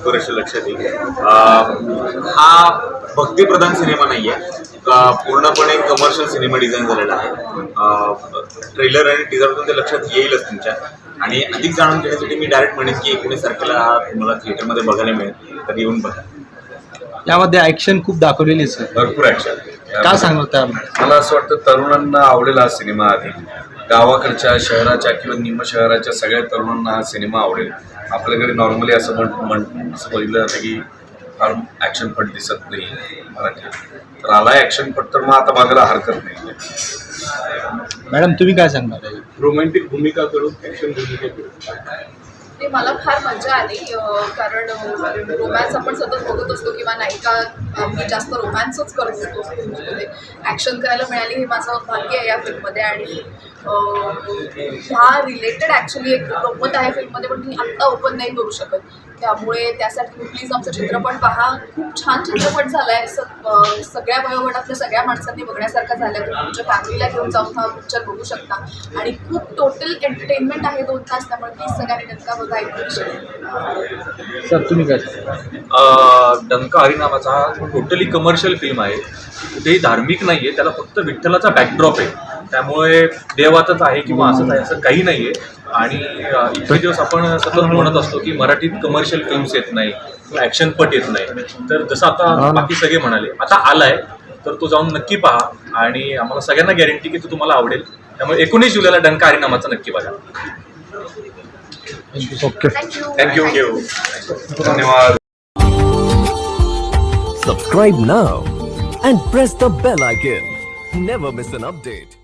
Superstar लक्षात येईल हा भक्तिप्रधान सिनेमा नाही आहे पूर्णपणे कमर्शियल सिनेमा डिझाईन झालेला आहे. ट्रेलर आणि टीजरतून ते लक्षात येईलच तुमच्या. आणि अधिक जाणून घेण्यासाठी मी डायरेक्ट म्हणेन की एकोणीस तारखेला तुम्हाला थिएटरमध्ये बघायला मिळेल. तर येऊन बघा. यामध्ये ऍक्शन खूप दाखवलेली आहे सर भरपूर ॲक्शन काय सांगणार त्या मला असं वाटतं तरुणांना आवडेल हा सिनेमा आधी. गावाकडच्या शहराच्या किंवा निम शहराच्या सगळ्या तरुणांना हा सिनेमा आवडेल. आपल्याकडे नॉर्मली असं म्हण म्हण असं बघितलं जातं की फार ॲक्शनपट दिसत नाही मराठी. तर आला ॲक्शनपट तर मग आता बघायला हरकत नाही. मॅडम तुम्ही काय सांगणार रोमॅन्टिक भूमिका करून ॲक्शन भूमिका करून. ते मला फार मजा आली कारण रोमॅन्स आपण सतत बघत असतो किंवा नायिका मी जास्त रोमॅन्सच करत असतो फिल्ममध्ये ॲक्शन करायला मिळाली हे माझं भाग्य आहे या फिल्ममध्ये आणि ह्या रिलेटेड ॲक्च्युली एक गंमत आहे फिल्ममध्ये पण ती आत्ता ओपन नाही करू शकत. त्यामुळे त्यासाठी प्लीज आमचा चित्रपट पहा. खूप छान चित्रपट झाला आहे सगळ्या वयोगटातल्या सगळ्या माणसांनी बघण्यासारखा झाला आहे तुम्ही तुमच्या फॅमिलीला घेऊन जाऊन हा पिक्चर बघू शकता. आणि खूप टोटल एंटरटेनमेंट आहे दोन तास. त्यामुळे प्लीज सगळ्यांनी नक्का बघा एक सर तुम्ही काय? डंका हरी नावाचा हा टोटली कमर्शियल फिल्म आहे. कुठेही धार्मिक नाही आहे त्याला फक्त विठ्ठलाचा बॅकड्रॉप आहे. त्यामुळे देवातच आहे किंवा असंच आहे असं काही नाही आहे आणि इतके दिवस आपण सतत म्हणत असतो की मराठीत कमर्शियल फिल्म्स येत नाही ॲक्शन पट येत नाही. तर जसं आता बाकी सगळे म्हणाले आता आलाय तर तो जाऊन नक्की पहा आणि आम्हाला सगळ्यांना गॅरंटी की तो तुम्हाला आवडेल. त्यामुळे एकोणीस जुलैला डंका हरी नावाचा नक्की बघा. Okay thank you thank you धन्यवाद. Subscribe now and press the bell icon. Never miss an update.